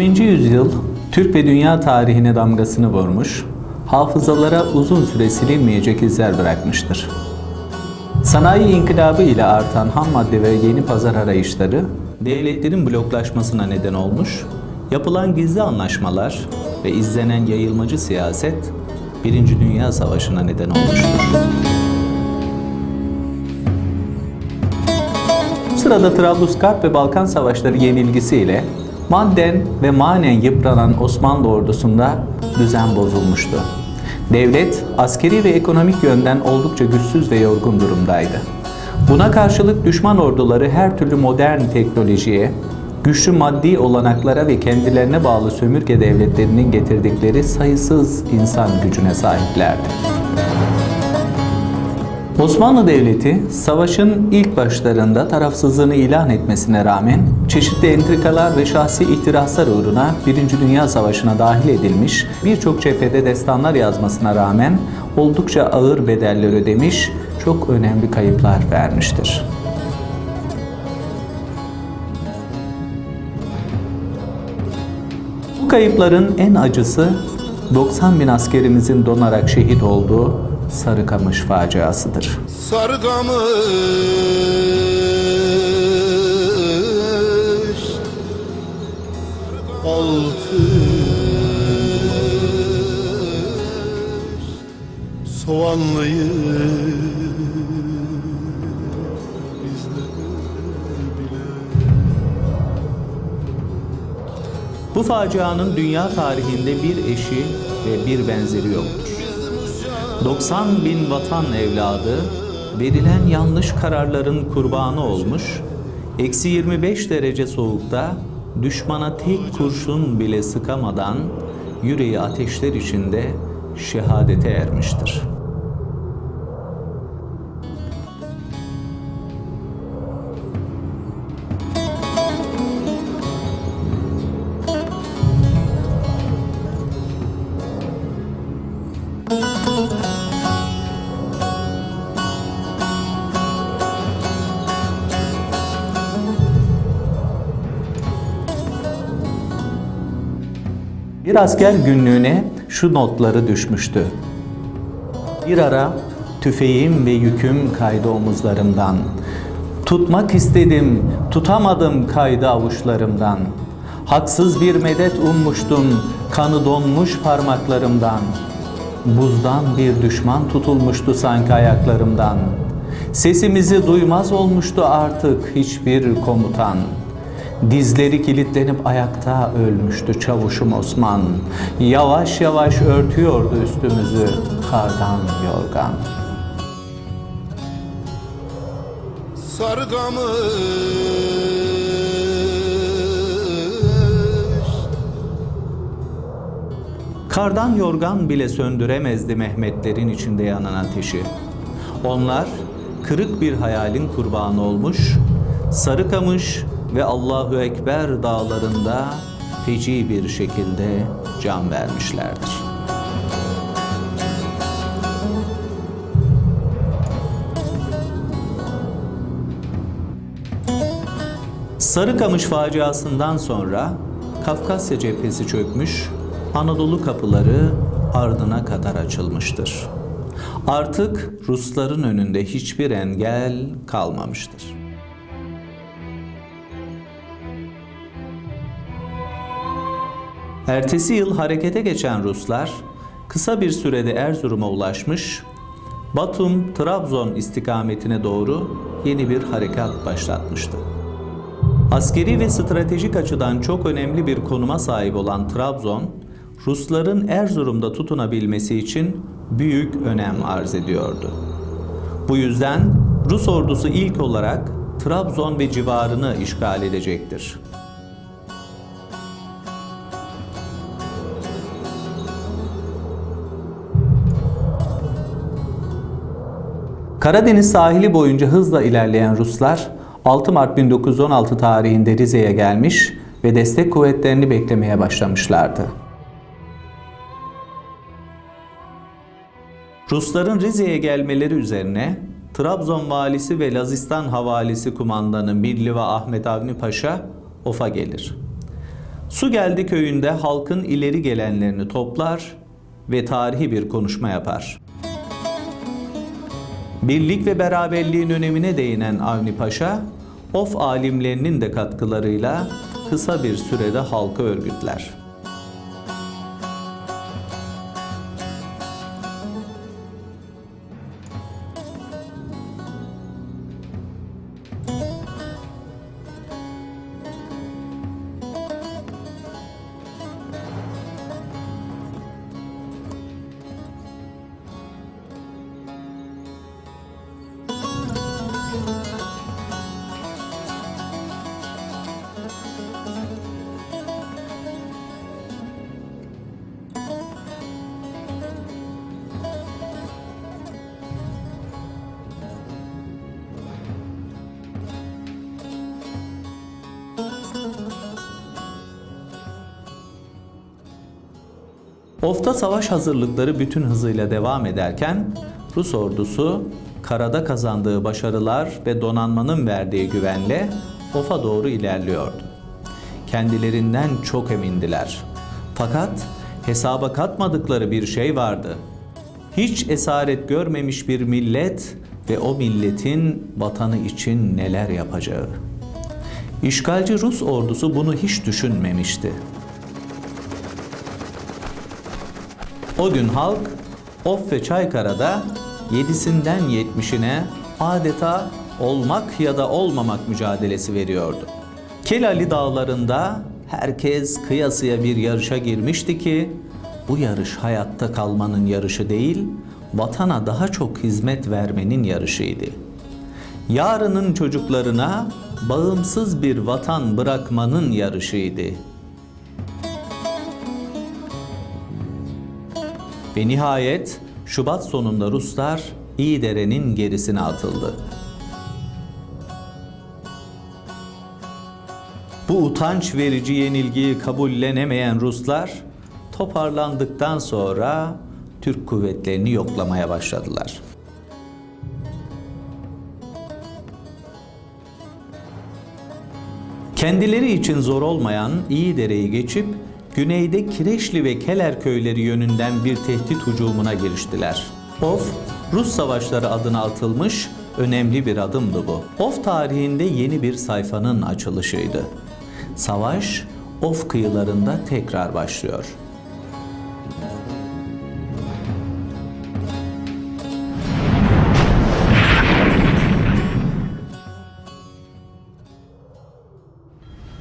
20. yüzyıl Türk ve dünya tarihine damgasını vurmuş, hafızalara uzun süre silinmeyecek izler bırakmıştır. Sanayi inkılabı ile artan ham madde ve yeni pazar arayışları devletlerin bloklaşmasına neden olmuş, yapılan gizli anlaşmalar ve izlenen yayılmacı siyaset Birinci Dünya Savaşı'na neden olmuştur. Bu sırada Trablusgarp ve Balkan Savaşları yenilgisiyle madden ve manen yıpranan Osmanlı ordusunda düzen bozulmuştu. Devlet askeri ve ekonomik yönden oldukça güçsüz ve yorgun durumdaydı. Buna karşılık düşman orduları her türlü modern teknolojiye, güçlü maddi olanaklara ve kendilerine bağlı sömürge devletlerinin getirdikleri sayısız insan gücüne sahiplerdi. Osmanlı Devleti savaşın ilk başlarında tarafsızlığını ilan etmesine rağmen çeşitli entrikalar ve şahsi ihtiraslar uğruna Birinci Dünya Savaşı'na dahil edilmiş, birçok cephede destanlar yazmasına rağmen oldukça ağır bedeller ödemiş, çok önemli kayıplar vermiştir. Bu kayıpların en acısı 90 bin askerimizin donarak şehit olduğu Sarıkamış faciasıdır. Sarıgamış altı soğanlıyı Bu facianın dünya tarihinde bir eşi ve bir benzeri yoktur. 90 bin vatan evladı verilen yanlış kararların kurbanı olmuş, eksi 25 derece soğukta düşmana tek kurşun bile sıkamadan yüreği ateşler içinde şehadete ermiştir. Bir asker günlüğüne şu notları düşmüştü. Bir ara tüfeğim ve yüküm kaydı omuzlarımdan. Tutmak istedim, tutamadım kaydı avuçlarımdan. Haksız bir medet ummuştum, kanı donmuş parmaklarımdan. Buzdan bir düşman tutulmuştu sanki ayaklarımdan. Sesimizi duymaz olmuştu artık hiçbir komutan. Dizleri kilitlenip ayakta ölmüştü çavuşum Osman. Yavaş yavaş örtüyordu üstümüzü kardan yorgan. Sarıgamış Kardan yorgan bile söndüremezdi Mehmetlerin içinde yanan ateşi. Onlar kırık bir hayalin kurbanı olmuş, Sarıkamış ve Allahu Ekber dağlarında feci bir şekilde can vermişlerdir. Sarıkamış faciasından sonra Kafkasya cephesi çökmüş, Anadolu kapıları ardına kadar açılmıştır. Artık Rusların önünde hiçbir engel kalmamıştır. Ertesi yıl harekete geçen Ruslar kısa bir sürede Erzurum'a ulaşmış, Batum, Trabzon istikametine doğru yeni bir harekat başlatmıştı. Askeri ve stratejik açıdan çok önemli bir konuma sahip olan Trabzon, Rusların Erzurum'da tutunabilmesi için büyük önem arz ediyordu. Bu yüzden Rus ordusu ilk olarak Trabzon ve civarını işgal edecektir. Karadeniz sahili boyunca hızla ilerleyen Ruslar 6 Mart 1916 tarihinde Rize'ye gelmiş ve destek kuvvetlerini beklemeye başlamışlardı. Rusların Rize'ye gelmeleri üzerine Trabzon valisi ve Lazistan havalisi kumandanı Mirliva Ahmet Avni Paşa Of'a gelir. Su Geldi köyünde halkın ileri gelenlerini toplar ve tarihi bir konuşma yapar. Birlik ve beraberliğin önemine değinen Avni Paşa, Of alimlerinin de katkılarıyla kısa bir sürede halkı örgütler. Of'ta savaş hazırlıkları bütün hızıyla devam ederken Rus ordusu karada kazandığı başarılar ve donanmanın verdiği güvenle Of'a doğru ilerliyordu. Kendilerinden çok emindiler. Fakat hesaba katmadıkları bir şey vardı. Hiç esaret görmemiş bir millet ve o milletin vatanı için neler yapacağı. İşgalci Rus ordusu bunu hiç düşünmemişti. O gün halk Of ve Çaykara'da yedisinden yetmişine adeta olmak ya da olmamak mücadelesi veriyordu. Kelali dağlarında herkes kıyasıya bir yarışa girmişti ki bu yarış hayatta kalmanın yarışı değil, vatana daha çok hizmet vermenin yarışıydı. Yarının çocuklarına bağımsız bir vatan bırakmanın yarışıydı. Ve nihayet Şubat sonunda Ruslar İyidere'nin gerisine atıldı. Bu utanç verici yenilgiyi kabullenemeyen Ruslar toparlandıktan sonra Türk kuvvetlerini yoklamaya başladılar. Kendileri için zor olmayan İyidere'yi geçip güneyde Kireçli ve Keler köyleri yönünden bir tehdit hücumuna giriştiler. Of, Rus savaşları adına atılmış önemli bir adımdı bu. Of tarihinde yeni bir sayfanın açılışıydı. Savaş Of kıyılarında tekrar başlıyor.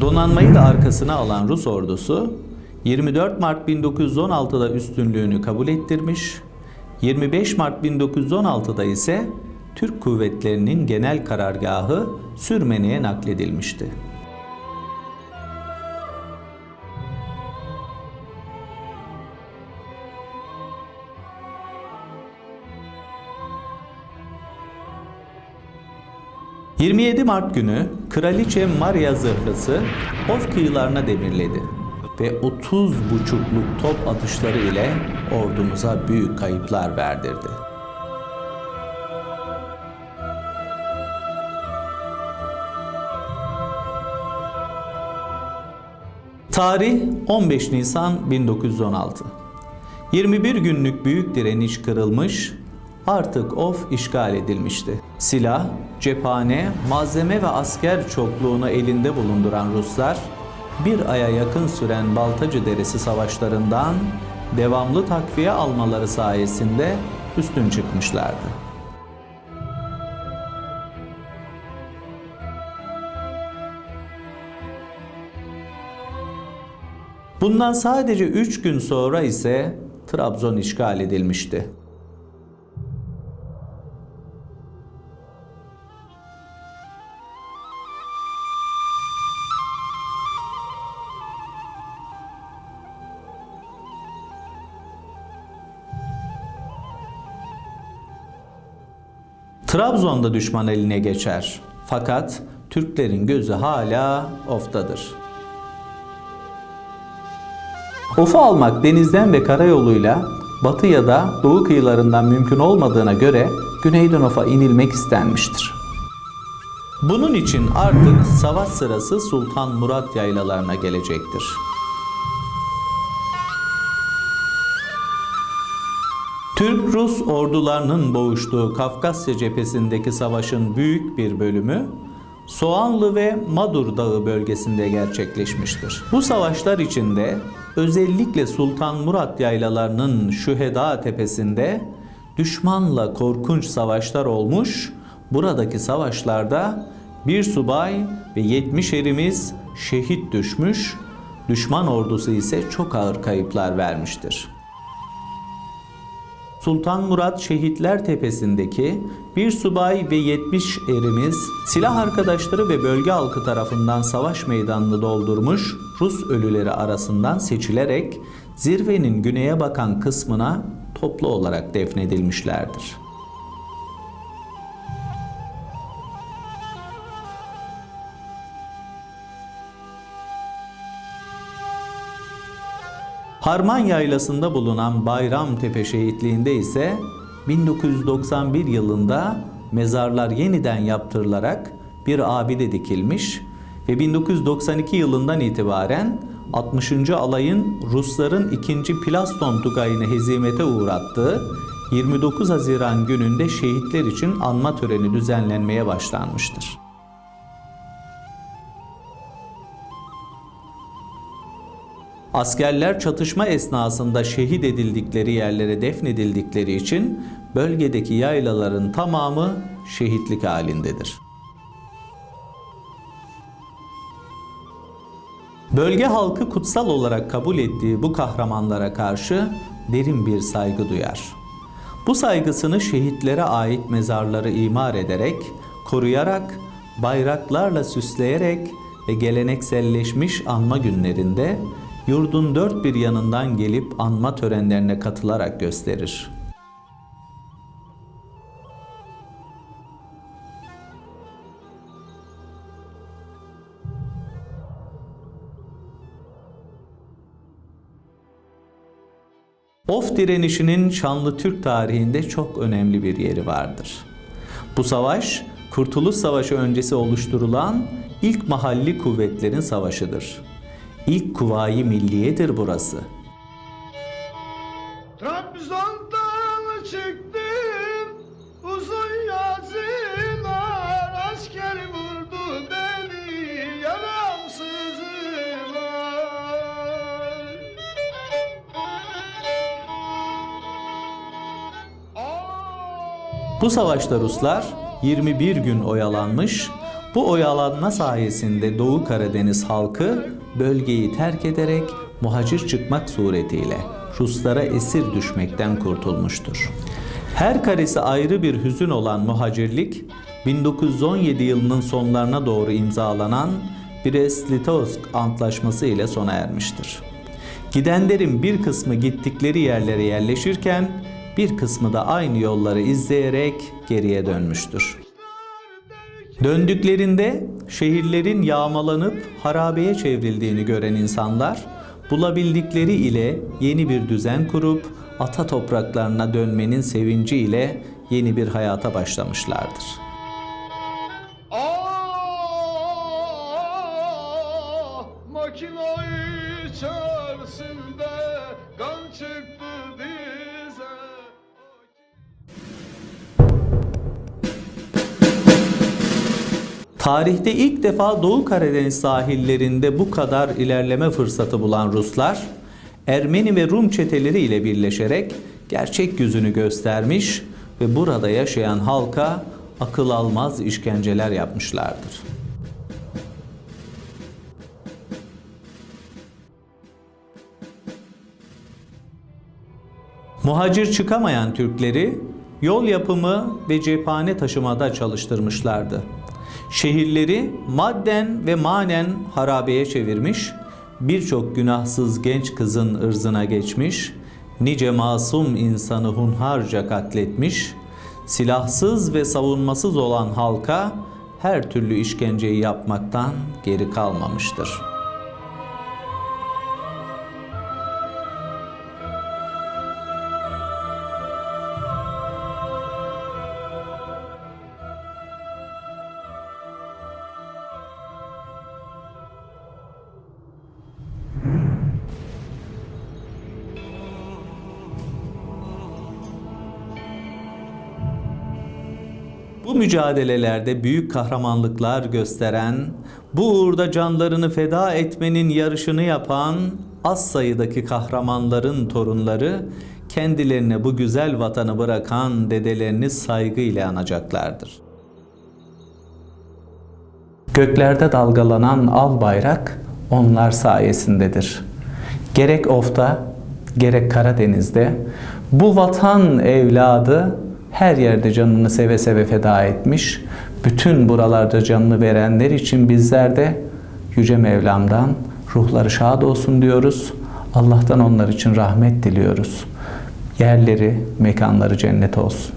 Donanmayı da arkasına alan Rus ordusu 24 Mart 1916'da üstünlüğünü kabul ettirmiş, 25 Mart 1916'da ise Türk kuvvetlerinin genel karargahı Sürmene'ye nakledilmişti. ...27 Mart günü Kraliçe Maria zırhlısı Of kıyılarına demirledi ve 30 buçukluk top atışları ile ordumuza büyük kayıplar verdirdi. Tarih 15 Nisan 1916. 21 günlük büyük direniş kırılmış, artık Of işgal edilmişti. Silah, cephane, malzeme ve asker çokluğunu elinde bulunduran Ruslar, bir aya yakın süren Baltacı Deresi savaşlarından devamlı takviye almaları sayesinde üstün çıkmışlardı. Bundan sadece 3 gün sonra ise Trabzon işgal edilmişti. Trabzon'da düşman eline geçer. Fakat Türklerin gözü hala Of'tadır. Of'u almak denizden ve karayoluyla batı ya da doğu kıyılarından mümkün olmadığına göre Güneydoğu Of'a inilmek istenmiştir. Bunun için artık savaş sırası Sultan Murat yaylalarına gelecektir. Türk-Rus ordularının boğuştuğu Kafkasya cephesindeki savaşın büyük bir bölümü Soğanlı ve Madur Dağı bölgesinde gerçekleşmiştir. Bu savaşlar içinde özellikle Sultan Murat yaylalarının Şüheda tepesinde düşmanla korkunç savaşlar olmuş. Buradaki savaşlarda bir subay ve 70 erimiz şehit düşmüş. Düşman ordusu ise çok ağır kayıplar vermiştir. Sultan Murat Şehitler Tepesi'ndeki bir subay ve 70 erimiz silah arkadaşları ve bölge halkı tarafından savaş meydanını doldurmuş Rus ölüleri arasından seçilerek zirvenin güneye bakan kısmına toplu olarak defnedilmişlerdir. Harman Yaylası'nda bulunan Bayramtepe Şehitliği'nde ise 1991 yılında mezarlar yeniden yaptırılarak bir abide dikilmiş ve 1992 yılından itibaren 60. alayın Rusların 2. Plaston Tugayı'nı hezimete uğrattığı 29 Haziran gününde şehitler için anma töreni düzenlenmeye başlanmıştır. Askerler çatışma esnasında şehit edildikleri yerlere defnedildikleri için bölgedeki yaylaların tamamı şehitlik halindedir. Bölge halkı kutsal olarak kabul ettiği bu kahramanlara karşı derin bir saygı duyar. Bu saygısını şehitlere ait mezarları imar ederek, koruyarak, bayraklarla süsleyerek ve gelenekselleşmiş anma günlerinde yurdun dört bir yanından gelip anma törenlerine katılarak gösterir. Of direnişinin şanlı Türk tarihinde çok önemli bir yeri vardır. Bu savaş, Kurtuluş Savaşı öncesi oluşturulan ilk mahalli kuvvetlerin savaşıdır. İlk kuvayi milliyedir burası. Trabzon'dan çıktım uzun yazılar asker vurdu beni yaramsızlar. Bu savaşta Ruslar 21 gün oyalanmış, bu oyalanma sayesinde Doğu Karadeniz halkı bölgeyi terk ederek muhacir çıkmak suretiyle Ruslara esir düşmekten kurtulmuştur. Her karesi ayrı bir hüzün olan muhacirlik 1917 yılının sonlarına doğru imzalanan Brest-Litovsk Antlaşması ile sona ermiştir. Gidenlerin bir kısmı gittikleri yerlere yerleşirken bir kısmı da aynı yolları izleyerek geriye dönmüştür. Döndüklerinde şehirlerin yağmalanıp harabeye çevrildiğini gören insanlar bulabildikleri ile yeni bir düzen kurup ata topraklarına dönmenin sevinci ile yeni bir hayata başlamışlardır. Tarihte ilk defa Doğu Karadeniz sahillerinde bu kadar ilerleme fırsatı bulan Ruslar, Ermeni ve Rum çeteleri ile birleşerek gerçek yüzünü göstermiş ve burada yaşayan halka akıl almaz işkenceler yapmışlardır. Muhacir çıkamayan Türkleri yol yapımı ve cephane taşımada çalıştırmışlardı. Şehirleri madden ve manen harabeye çevirmiş, birçok günahsız genç kızın ırzına geçmiş, nice masum insanı hunharca katletmiş, silahsız ve savunmasız olan halka her türlü işkenceyi yapmaktan geri kalmamıştır. Bu mücadelelerde büyük kahramanlıklar gösteren, bu uğurda canlarını feda etmenin yarışını yapan az sayıdaki kahramanların torunları kendilerine bu güzel vatanı bırakan dedelerini saygıyla anacaklardır. Göklerde dalgalanan al bayrak onlar sayesindedir. Gerek Of'ta, gerek Karadeniz'de bu vatan evladı her yerde canını seve seve feda etmiş. Bütün buralarda canını verenler için bizler de Yüce Mevlam'dan ruhları şad olsun diyoruz. Allah'tan onlar için rahmet diliyoruz. Yerleri, mekanları cennet olsun.